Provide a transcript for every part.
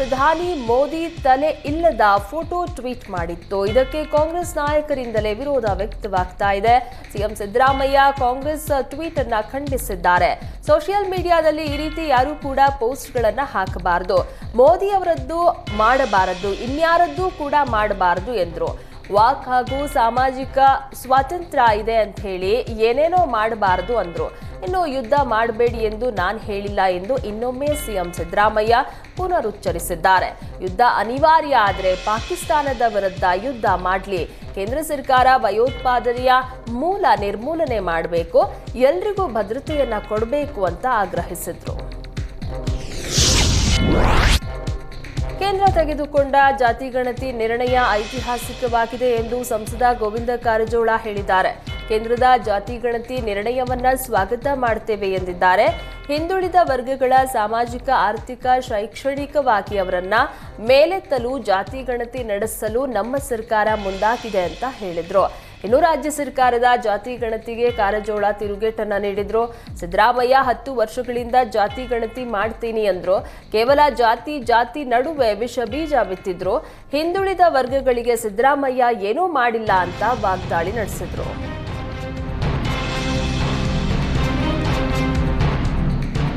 ಪ್ರಧಾನಿ ಮೋದಿ ತಲೆ ಇಲ್ಲದ ಫೋಟೋ ಟ್ವೀಟ್ ಮಾಡಿತ್ತು. ಇದಕ್ಕೆ ಕಾಂಗ್ರೆಸ್ ನಾಯಕರಿಂದಲೇ ವಿರೋಧ ವ್ಯಕ್ತವಾಗ್ತಾ ಇದೆ. ಸಿಎಂ ಸಿದ್ದರಾಮಯ್ಯ ಕಾಂಗ್ರೆಸ್ ಟ್ವೀಟ್ ಅನ್ನ ಖಂಡಿಸಿದ್ದಾರೆ. ಸೋಷಿಯಲ್ ಮೀಡಿಯಾದಲ್ಲಿ ಈ ರೀತಿ ಯಾರೂ ಕೂಡ ಪೋಸ್ಟ್ಗಳನ್ನು ಹಾಕಬಾರದು. ಮೋದಿ ಅವರದ್ದು ಮಾಡಬಾರದು, ಇನ್ಯಾರದ್ದು ಕೂಡ ಮಾಡಬಾರದು ಎಂದರು. ವಾಕ್ ಹಾಗೂ ಸಾಮಾಜಿಕ ಸ್ವಾತಂತ್ರ್ಯ ಇದೆ ಅಂತ ಹೇಳಿ ಏನೇನೋ ಮಾಡಬಾರದು ಅಂದ್ರು. ಇನ್ನು ಯುದ್ಧ ಮಾಡಬೇಡಿ ಎಂದು ನಾನು ಹೇಳಿಲ್ಲ ಎಂದು ಇನ್ನೊಮ್ಮೆ ಸಿಎಂ ಸಿದ್ದರಾಮಯ್ಯ ಪುನರುಚ್ಚರಿಸಿದ್ದಾರೆ. ಯುದ್ಧ ಅನಿವಾರ್ಯ ಆದರೆ ಪಾಕಿಸ್ತಾನದ ವಿರುದ್ಧ ಯುದ್ಧ ಮಾಡಲಿ. ಕೇಂದ್ರ ಸರ್ಕಾರ ಭಯೋತ್ಪಾದನೆಯ ಮೂಲ ನಿರ್ಮೂಲನೆ ಮಾಡಬೇಕು, ಎಲ್ರಿಗೂ ಭದ್ರತೆಯನ್ನು ಕೊಡಬೇಕು ಅಂತ ಆಗ್ರಹಿಸಿದ್ರು. ಕೇಂದ್ರ ತೆಗೆದುಕೊಂಡ ಜಾತಿ ಗಣತಿ ನಿರ್ಣಯ ಐತಿಹಾಸಿಕವಾಗಿದೆ ಎಂದು ಸಂಸದ ಗೋವಿಂದ ಕಾರಜೋಳ ಹೇಳಿದ್ದಾರೆ. ಕೇಂದ್ರದ ಜಾತಿ ಗಣತಿ ನಿರ್ಣಯವನ್ನ ಸ್ವಾಗತ ಮಾಡುತ್ತೇವೆ ಎಂದಿದ್ದಾರೆ. ಹಿಂದುಳಿದ ವರ್ಗಗಳ ಸಾಮಾಜಿಕ, ಆರ್ಥಿಕ, ಶೈಕ್ಷಣಿಕವಾಗಿ ಅವರನ್ನ ಮೇಲೆತ್ತಲು, ಜಾತಿ ಗಣತಿ ನಡೆಸಲು ನಮ್ಮ ಸರ್ಕಾರ ಮುಂದಾಗಿದೆ ಅಂತ ಹೇಳಿದ್ರು. ಇನ್ನು ರಾಜ್ಯ ಸರ್ಕಾರದ ಜಾತಿ ಗಣತಿಗೆ ಕಾರಜೋಳ ತಿರುಗೇಟನ್ನ ನೀಡಿದ್ರು. ಸಿದ್ದರಾಮಯ್ಯ, ಹತ್ತು ವರ್ಷಗಳಿಂದ ಜಾತಿ ಗಣತಿ ಮಾಡ್ತೀನಿ ಅಂದ್ರು. ಕೇವಲ ಜಾತಿ ಜಾತಿ ನಡುವೆ ವಿಷ ಬೀಜ ಬಿತ್ತಿದ್ರು. ಹಿಂದುಳಿದ ವರ್ಗಗಳಿಗೆ ಸಿದ್ದರಾಮಯ್ಯ ಏನೂ ಮಾಡಿಲ್ಲ ಅಂತ ವಾಗ್ದಾಳಿ ನಡೆಸಿದ್ರು.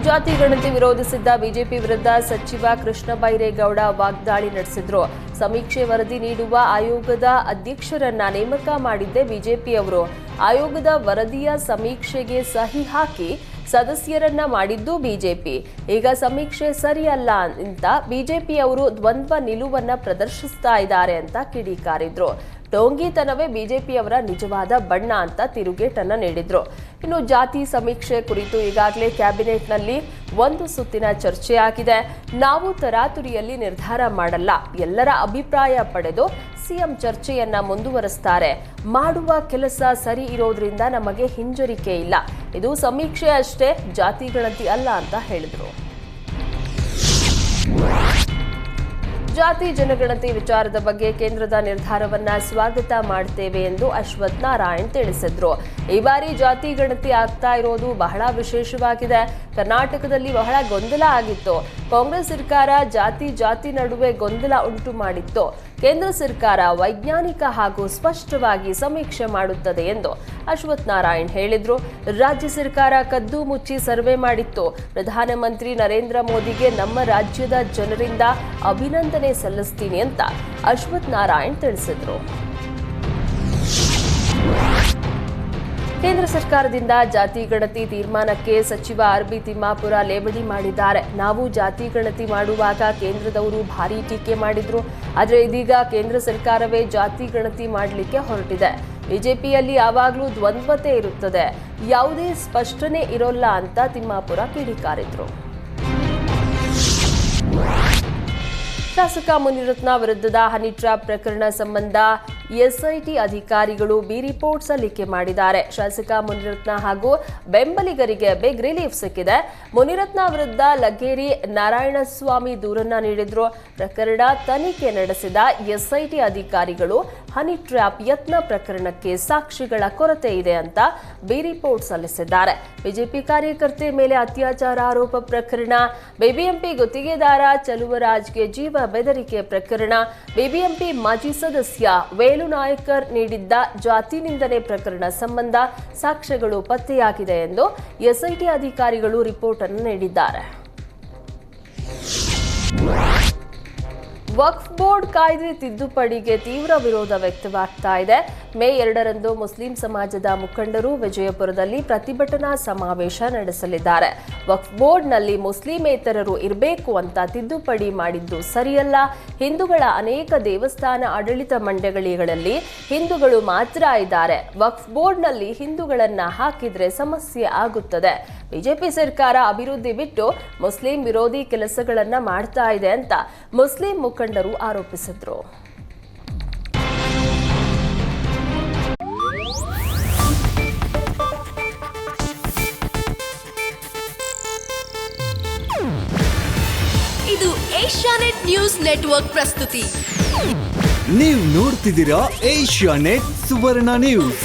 ಜಾತಿ ಗಣತಿ ವಿರೋಧಿಸಿದ್ದ ಬಿಜೆಪಿ ವಿರುದ್ಧ ಸಚಿವ ಕೃಷ್ಣ ಬೈರೇಗೌಡ ವಾಗ್ದಾಳಿ ನಡೆಸಿದ್ರು. ಸಮೀಕ್ಷೆ ವರದಿ ನೀಡುವ ಆಯೋಗದ ಅಧ್ಯಕ್ಷರನ್ನ ನೇಮಕ ಮಾಡಿದ್ದೆ ಬಿಜೆಪಿಯವರು. ಆಯೋಗದ ವರದಿಯ ಸಮೀಕ್ಷೆಗೆ ಸಹಿ ಹಾಕಿ ಸದಸ್ಯರನ್ನ ಮಾಡಿದ್ದು ಬಿಜೆಪಿ. ಈಗ ಸಮೀಕ್ಷೆ ಸರಿಯಲ್ಲ ಅಂತ ಬಿಜೆಪಿಯವರು ದ್ವಂದ್ವ ನಿಲುವನ್ನ ಪ್ರದರ್ಶಿಸ್ತಾ ಇದ್ದಾರೆ ಅಂತ ಕಿಡಿಕಾರಿದ್ರು. ಡೋಂಗಿತನವೇ ಬಿಜೆಪಿಯವರ ನಿಜವಾದ ಬಣ್ಣ ಅಂತ ತಿರುಗೇಟನ್ನು ನೀಡಿದ್ರು. ಇನ್ನು ಜಾತಿ ಸಮೀಕ್ಷೆ ಕುರಿತು ಈಗಾಗಲೇ ಕ್ಯಾಬಿನೆಟ್ನಲ್ಲಿ ಒಂದು ಸುತ್ತಿನ ಚರ್ಚೆ ಆಗಿದೆ. ನಾವು ತರಾತುರಿಯಲ್ಲಿ ನಿರ್ಧಾರ ಮಾಡಲ್ಲ. ಎಲ್ಲರ ಅಭಿಪ್ರಾಯ ಪಡೆದು ಸಿಎಂ ಚರ್ಚೆಯನ್ನ ಮುಂದುವರೆಸ್ತಾರೆ. ಮಾಡುವ ಕೆಲಸ ಸರಿ ಇರೋದ್ರಿಂದ ನಮಗೆ ಹಿಂಜರಿಕೆ ಇಲ್ಲ. ಇದು ಸಮೀಕ್ಷೆ ಅಷ್ಟೇ ಜಾತಿ ಅಲ್ಲ ಅಂತ ಹೇಳಿದ್ರು. ಜಾತಿ ಜನಗಣತಿ ವಿಚಾರದ ಬಗ್ಗೆ ಕೇಂದ್ರದ ನಿರ್ಧಾರವನ್ನ ಸ್ವಾಗತ ಮಾಡ್ತೇವೆ ಎಂದು ಅಶ್ವಥ್ ನಾರಾಯಣ್ ತಿಳಿಸಿದ್ರು. ಈ ಬಾರಿ ಜಾತಿ ಗಣತಿ ಆಗ್ತಾ ಇರೋದು ಬಹಳ ವಿಶೇಷವಾಗಿದೆ. ಕರ್ನಾಟಕದಲ್ಲಿ ಬಹಳ ಗೊಂದಲ ಆಗಿತ್ತು. ಕಾಂಗ್ರೆಸ್ ಸರ್ಕಾರ ಜಾತಿ ಜಾತಿ ನಡುವೆ ಗೊಂದಲ ಉಂಟು ಮಾಡಿತ್ತು. ಕೇಂದ್ರ ಸರ್ಕಾರ ವೈಜ್ಞಾನಿಕ ಹಾಗೂ ಸ್ಪಷ್ಟವಾಗಿ ಸಮೀಕ್ಷೆ ಮಾಡುತ್ತದೆ ಎಂದು ಅಶ್ವಥ್ ನಾರಾಯಣ್ ಹೇಳಿದ್ರು. ರಾಜ್ಯ ಸರ್ಕಾರ ಕದ್ದು ಮುಚ್ಚಿ ಸರ್ವೆ ಮಾಡಿತ್ತು. ಪ್ರಧಾನಮಂತ್ರಿ ನರೇಂದ್ರ ಮೋದಿಗೆ ನಮ್ಮ ರಾಜ್ಯದ ಜನರಿಂದ ಅಭಿನಂದನೆ ಸಲ್ಲಿಸ್ತೀನಿ ಅಂತ ಅಶ್ವಥ್ ನಾರಾಯಣ್ ತಿಳಿಸಿದ್ರು. ಕೇಂದ್ರ ಸರ್ಕಾರದಿಂದ ಜಾತಿ ಗಣತಿ ತೀರ್ಮಾನಕ್ಕೆ ಸಚಿವ ಆರ್ ಬಿ ತಿಮ್ಮಾಪುರ ಲೇವಡಿ ಮಾಡಿದ್ದಾರೆ. ನಾವು ಜಾತಿ ಗಣತಿ ಮಾಡುವಾಗ ಕೇಂದ್ರದವರು ಭಾರೀ ಟೀಕೆ ಮಾಡಿದ್ರು. ಆದರೆ ಇದೀಗ ಕೇಂದ್ರ ಸರ್ಕಾರವೇ ಜಾತಿ ಗಣತಿ ಮಾಡಲಿಕ್ಕೆ ಹೊರಟಿದೆ. ಬಿಜೆಪಿಯಲ್ಲಿ ಯಾವಾಗಲೂ ದ್ವಂದ್ವತೆ ಇರುತ್ತದೆ. ಯಾವುದೇ ಸ್ಪಷ್ಟನೆ ಇರೋಲ್ಲ ಅಂತ ತಿಮ್ಮಾಪುರ ಕಿಡಿಕಾರಿದ್ರು. ಶಾಸಕ ಮುನಿರತ್ನ ವಿರುದ್ಧದ ಹನಿ ಟ್ರ್ಯಾಪ್ ಪ್ರಕರಣ ಸಂಬಂಧ ಎಸ್ಐಟಿ ಅಧಿಕಾರಿಗಳು ಬಿ ರಿಪೋರ್ಟ್ ಸಲ್ಲಿಕೆ ಮಾಡಿದ್ದಾರೆ. ಶಾಸಕ ಮುನಿರತ್ನ ಹಾಗೂ ಬೆಂಬಲಿಗರಿಗೆ ಬಿಗ್ ರಿಲೀಫ್ ಸಿಕ್ಕಿದೆ. ಮುನಿರತ್ನ ವಿರುದ್ಧ ಲಗೇರಿ ನಾರಾಯಣಸ್ವಾಮಿ ದೂರನ್ನ ನೀಡಿದ್ರು. ಪ್ರಕರಣ ತನಿಖೆ ನಡೆಸಿದ ಎಸ್ಐಟಿ ಅಧಿಕಾರಿಗಳು ಹನಿ ಟ್ರ್ಯಾಪ್ ಯತ್ನ ಪ್ರಕರಣಕ್ಕೆ ಸಾಕ್ಷಿಗಳ ಕೊರತೆ ಇದೆ ಅಂತ ಬಿ ರಿಪೋರ್ಟ್ ಸಲ್ಲಿಸಿದ್ದಾರೆ. ಬಿಜೆಪಿ ಕಾರ್ಯಕರ್ತೆ ಮೇಲೆ ಅತ್ಯಾಚಾರ ಆರೋಪ ಪ್ರಕರಣ, ಬಿಬಿಎಂಪಿ ಗುತ್ತಿಗೆದಾರ ಚಲುವರಾಜ್ಗೆ ಜೀವ ಬೆದರಿಕೆ ಪ್ರಕರಣ, ಬಿಬಿಎಂಪಿ ಮಾಜಿ ಸದಸ್ಯ ವೇಲು ನಾಯಕರ್ ನೀಡಿದ್ದ ಜಾತಿ ನಿಂದನೆ ಪ್ರಕರಣ ಸಂಬಂಧ ಸಾಕ್ಷ್ಯಗಳು ಪತ್ತೆಯಾಗಿದೆ ಎಂದು ಎಸ್ಐಟಿ ಅಧಿಕಾರಿಗಳು ರಿಪೋರ್ಟ್ ಅನ್ನು ನೀಡಿದ್ದಾರೆ. ವಕ್ಫ್ ಬೋರ್ಡ್ ಕಾಯ್ದೆ ತಿದ್ದುಪಡಿಗೆ ತೀವ್ರ ವಿರೋಧ ವ್ಯಕ್ತವಾಗ್ತಾ ಇದೆ. ಮೇ ಎರಡರಂದು ಮುಸ್ಲಿಂ ಸಮಾಜದ ಮುಖಂಡರು ವಿಜಯಪುರದಲ್ಲಿ ಪ್ರತಿಭಟನಾ ಸಮಾವೇಶ ನಡೆಸಲಿದ್ದಾರೆ. ವಕ್ಫ್ ಬೋರ್ಡ್ನಲ್ಲಿ ಮುಸ್ಲಿಮೇತರರು ಇರಬೇಕು ಅಂತ ತಿದ್ದುಪಡಿ ಮಾಡಿದ್ದು ಸರಿಯಲ್ಲ. ಹಿಂದೂಗಳ ಅನೇಕ ದೇವಸ್ಥಾನ ಆಡಳಿತ ಮಂಡಳಿಗಳಲ್ಲಿ ಹಿಂದೂಗಳು ಮಾತ್ರ ಇದ್ದಾರೆ. ವಕ್ಫ್ ಬೋರ್ಡ್ನಲ್ಲಿ ಹಿಂದೂಗಳನ್ನ ಹಾಕಿದ್ರೆ ಸಮಸ್ಯೆ ಆಗುತ್ತದೆ. ಬಿಜೆಪಿ ಸರ್ಕಾರ ಅಭಿವೃದ್ಧಿ ಬಿಟ್ಟು ಮುಸ್ಲಿಂ ವಿರೋಧಿ ಕೆಲಸಗಳನ್ನ ಮಾಡ್ತಾ ಇದೆ ಅಂತ ಮುಸ್ಲಿಂ ಮುಖಂಡರು ಆರೋಪಿಸಿದ್ರು. ಇದು ಏಷ್ಯಾನೆಟ್ ನ್ಯೂಸ್ ನೆಟ್ವರ್ಕ್ ಪ್ರಸ್ತುತಿ. ನೀವು ನೋಡ್ತಿದ್ದೀರಾ ಏಷ್ಯಾ ನೆಟ್ ಸುವರ್ಣ ನ್ಯೂಸ್.